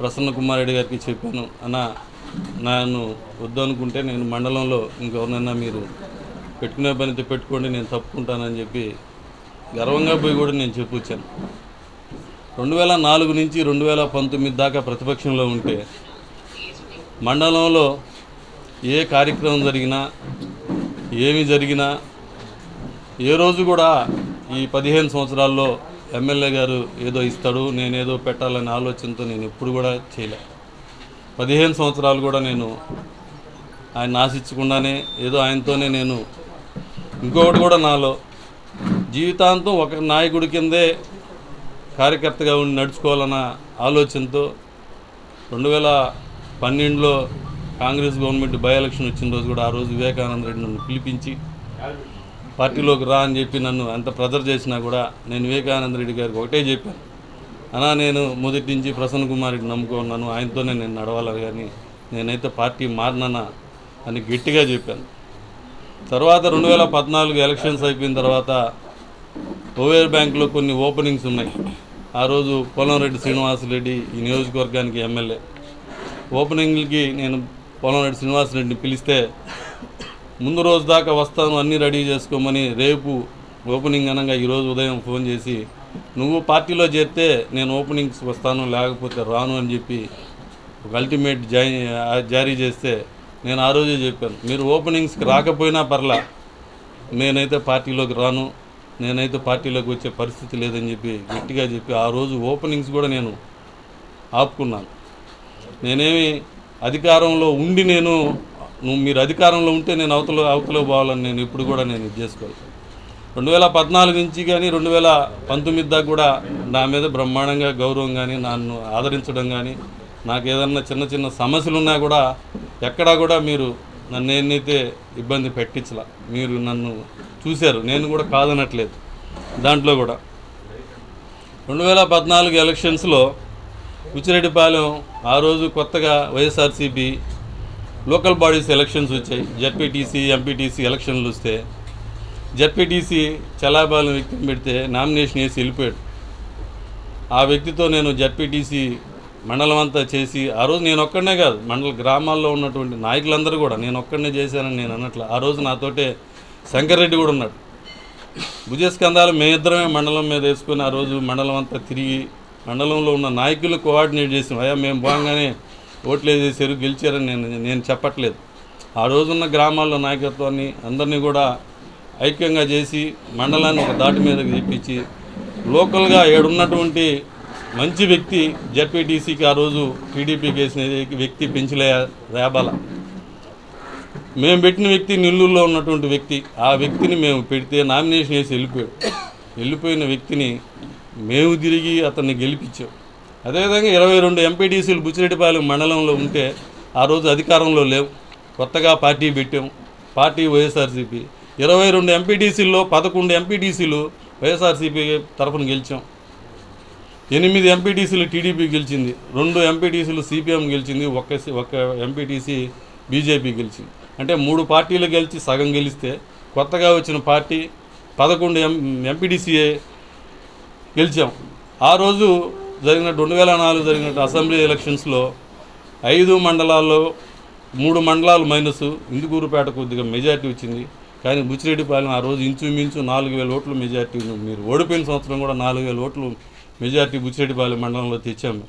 ప్రసన్న కుమార్ రెడ్డి గారికి చెప్పాను అన్న నన్ను వద్దు అనుకుంటే నేను మండలంలో ఇంకెవరినైనా మీరు పెట్టుకునే పనితో పెట్టుకోండి నేను తప్పుకుంటానని చెప్పి గర్వంగా పోయి కూడా నేను చెప్పొచ్చాను రెండు వేల నాలుగు నుంచి రెండు వేల పంతొమ్మిది దాకా ప్రతిపక్షంలో ఉంటే మండలంలో ఏ కార్యక్రమం జరిగినా ఏమి జరిగినా ఏ రోజు కూడా ఈ పదిహేను సంవత్సరాల్లో ఎమ్మెల్యే గారు ఏదో ఇస్తాడు నేనేదో పెట్టాలనే ఆలోచనతో నేను ఎప్పుడు కూడా చేయలే. పదిహేను సంవత్సరాలు కూడా నేను ఆయన ఆశించకుండానే ఏదో ఆయనతోనే నేను ఇంకొకటి కూడా నాలో జీవితాంతం ఒక నాయకుడి కిందే కార్యకర్తగా ఉండి నడుచుకోవాలన్న ఆలోచనతో రెండు వేల పన్నెండులో కాంగ్రెస్ గవర్నమెంట్ బై ఎలక్షన్ వచ్చిన రోజు కూడా ఆ రోజు వివేకానంద రెడ్డి నన్ను పిలిపించి పార్టీలోకి రా అని చెప్పి నన్ను అంత ప్రెజర్ చేసినా కూడా నేను వివేకానంద రెడ్డి గారికి ఒకటే చెప్పాను. అనా నేను మొదటి నుంచి ప్రసన్న కుమార్ రెడ్డి నమ్ముకున్నాను ఆయనతోనే నేను నడవాలి కానీ నేనైతే పార్టీ మారినా అని గట్టిగా చెప్పాను. తర్వాత రెండు వేల పద్నాలుగు ఎలక్షన్స్ అయిపోయిన తర్వాత ఓవేర్ బ్యాంక్లో కొన్ని ఓపెనింగ్స్ ఉన్నాయి. ఆ రోజు పొలంరెడ్డి శ్రీనివాసరెడ్డి ఈ నియోజకవర్గానికి ఎమ్మెల్యే. ఓపెనింగ్కి నేను పొలంరెడ్డి శ్రీనివాసరెడ్డిని పిలిస్తే ముందు రోజు దాకా వస్తాను అన్నీ రెడీ చేసుకోమని రేపు ఓపెనింగ్ అనగా ఈరోజు ఉదయం ఫోన్ చేసి నువ్వు పార్టీలో చేరితే నేను ఓపెనింగ్స్ వస్తాను లేకపోతే రాను అని చెప్పి ఒక అల్టిమేట్ జాయి జారీ చేస్తే నేను ఆ రోజే చెప్పాను. మీరు ఓపెనింగ్స్కి రాకపోయినా పర్లా నేనైతే పార్టీలోకి రాను నేనైతే పార్టీలోకి వచ్చే పరిస్థితి లేదని చెప్పి గట్టిగా చెప్పి ఆ రోజు ఓపెనింగ్స్ కూడా నేను ఆపుకున్నాను. నేనేమి అధికారంలో ఉండి నేను నువ్వు మీరు అధికారంలో ఉంటే నేను అవతల అవతల పోవాలని నేను ఇప్పుడు కూడా నేను ఇది చేసుకోవాలి. రెండు వేల పద్నాలుగు నుంచి కానీ రెండు వేల పంతొమ్మిది దాకా కూడా నా మీద బ్రహ్మాండంగా గౌరవం కానీ నన్ను ఆదరించడం కానీ నాకు ఏదన్నా చిన్న చిన్న సమస్యలు ఉన్నా కూడా ఎక్కడా కూడా మీరు నన్ను ఏనైతే ఇబ్బంది పెట్టించలా మీరు నన్ను చూశారు. నేను కూడా కాదనట్లేదు దాంట్లో కూడా. రెండు వేల పద్నాలుగు ఎలక్షన్స్లో ఉచిరెడ్డిపాలెం ఆ రోజు కొత్తగా వైఎస్ఆర్సీపీ లోకల్ బాడీస్ ఎలక్షన్స్ వచ్చాయి. జడ్పీటీసీ ఎంపీటీసీ ఎలక్షన్లు వస్తే జడ్పీటీసీ చలాబాలను వ్యక్తిని పెడితే నామినేషన్ వేసి వెళ్ళిపోయాడు. ఆ వ్యక్తితో నేను జడ్పీటీసీ మండలం అంతా చేసి ఆ రోజు నేను ఒక్కడనే కాదు మండల గ్రామాల్లో ఉన్నటువంటి నాయకులందరూ కూడా నేను ఒక్కడనే చేశానని నేను అన్నట్లు ఆ రోజు నాతోటే శంకర్రెడ్డి కూడా ఉన్నాడు. భుజస్కంధాలు మేమిద్దరమే మండలం మీద వేసుకొని ఆ రోజు మండలం అంతా తిరిగి మండలంలో ఉన్న నాయకులు కోఆర్డినేట్ చేసాం అయ్యా మేము బాగానే ఓట్లు వేసేసారు గెలిచారని నేను నేను చెప్పట్లేదు. ఆ రోజున్న గ్రామాల్లో నాయకత్వాన్ని అందరినీ కూడా ఐక్యంగా చేసి మండలాన్ని ఒక దాటి మీదకి తెప్పించి లోకల్గా ఏడున్నటువంటి మంచి వ్యక్తి జడ్పీటీసీకి ఆ రోజు టీడీపీకి వేసిన వ్యక్తి పెంచలే రేబాల మేము పెట్టిన వ్యక్తి నెల్లూరులో ఉన్నటువంటి వ్యక్తి ఆ వ్యక్తిని మేము పెడితే నామినేషన్ వేసి వెళ్ళిపోయాడు. వెళ్ళిపోయిన వ్యక్తిని మేము తిరిగి అతన్ని గెలిపించాం. అదేవిధంగా ఇరవై రెండు ఎంపీటీసీలు బుచ్చిరెడ్డిపాలెం మండలంలో ఉంటే ఆ రోజు అధికారంలో లేవు. కొత్తగా పార్టీ పెట్టాం. పార్టీ వైఎస్ఆర్సీపీ. ఇరవై రెండు ఎంపీటీసీల్లో పదకొండు ఎంపీటీసీలు వైఎస్ఆర్సీపీ తరఫున గెలిచాం. ఎనిమిది ఎంపీటీసీలు టీడీపీ గెలిచింది. రెండు ఎంపీటీసీలు సిపిఎం గెలిచింది. ఒక్క ఒక్క ఎంపీటీసీ బీజేపీ గెలిచింది. అంటే మూడు పార్టీలు గెలిచి సగం గెలిస్తే కొత్తగా వచ్చిన పార్టీ పదకొండు ఎం ఎంపీటీసీఏ గెలిచాం. ఆ రోజు జరిగిన రెండు వేల నాలుగు జరిగిన అసెంబ్లీ ఎలక్షన్స్లో ఐదు మండలాల్లో మూడు మండలాలు మైనస్ ఇందుకూరుపేట కొద్దిగా మెజార్టీ వచ్చింది కానీ బుచ్చిరెడ్డిపాలెం ఆ రోజు ఇంచుమించు నాలుగు వేల ఓట్లు మెజార్టీ ఉంది. మీరు ఓడిపోయిన సంవత్సరం కూడా నాలుగు వేల ఓట్లు మెజార్టీ బుచ్చిరెడ్డిపాలెం మండలంలో తెచ్చాము